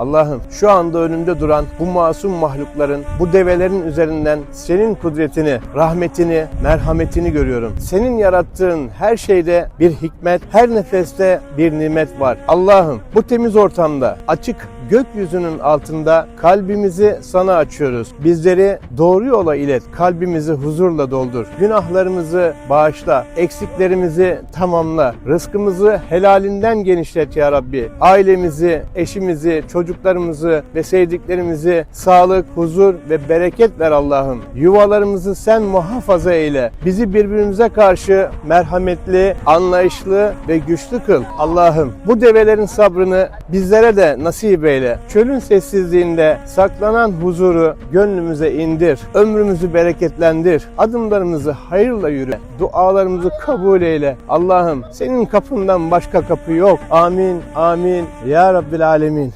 Allah'ım şu anda önümde duran bu masum mahlukların, bu develerin üzerinden senin kudretini, rahmetini, merhametini görüyorum. Senin yarattığın her şeyde bir hikmet, her nefeste bir nimet var. Allah'ım bu temiz ortamda, açık gökyüzünün altında kalbimizi sana açıyoruz. Bizleri doğru yola ilet, kalbimizi huzurla doldur. Günahlarımızı bağışla, eksiklerimizi tamamla, rızkımızı helalinden genişlet ya Rabbi. Ailemizi, eşimizi, çocuklarımızı ve sevdiklerimizi sağlık, huzur ve bereket ver Allah'ım. Yuvalarımızı sen muhafaza eyle. Bizi birbirimize karşı merhametli, anlayışlı ve güçlü kıl. Allah'ım bu develerin sabrını bizlere de nasip eyle. Çölün sessizliğinde saklanan huzuru gönlümüze indir. Ömrümüzü bereketlendir. Adımlarımızı hayırla yürü. Dualarımızı kabul eyle. Allah'ım senin kapından başka kapı yok. Amin, amin. Ya Rabbil Alemin.